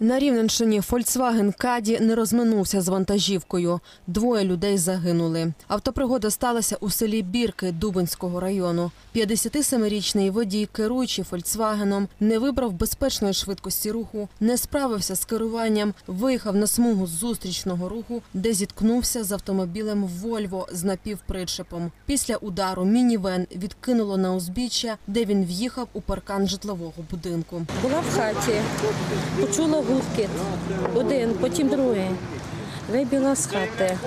На Рівненщині Фольксваген Каді не розминувся з вантажівкою. Двоє людей загинули. Автопригода сталася у селі Бірки Дубинського району. 57-річний водій, керуючи Фольксвагеном, не вибрав безпечної швидкості руху, не справився з керуванням, виїхав на смугу зустрічного руху, де зіткнувся з автомобілем Вольво з напівпричепом. Після удару мінівен відкинуло на узбіччя, де він в'їхав у паркан житлового будинку. Була в хаті, почула гудкіт. Один, потім другий. Вибіла з хати.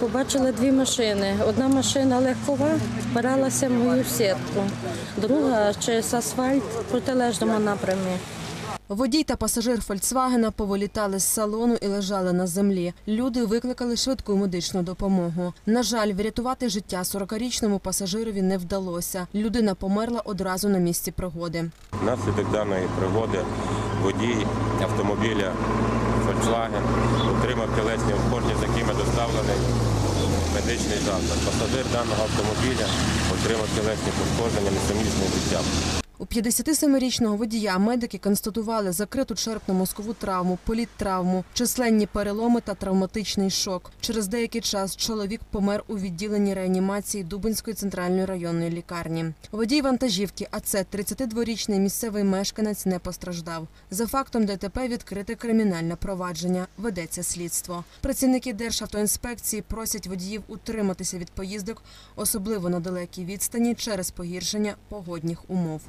Побачила дві машини. Одна машина легкова впиралася в мою сітку, друга через асфальт в протилежному напрямі. Водій та пасажир Фольксвагена повилітали з салону і лежали на землі. Люди викликали швидку медичну допомогу. На жаль, врятувати життя 40-річному пасажирові не вдалося. Людина померла одразу на місці пригоди. Внаслідок даної пригоди водій автомобіля Volkswagen отримав тілесні ушкодження, з якими доставлений медичний заклад. Пасажир даного автомобіля отримав тілесні пошкодження несумісні з життям. У 57-річного водія медики констатували закриту черепно-мозкову травму, політтравму, численні переломи та травматичний шок. Через деякий час чоловік помер у відділенні реанімації Дубинської центральної районної лікарні. Водій вантажівки, а це 32-річний місцевий мешканець, не постраждав. За фактом ДТП відкрите кримінальне провадження. Ведеться слідство. Працівники Державтоінспекції просять водіїв утриматися від поїздок, особливо на далекій відстані через погіршення погодних умов.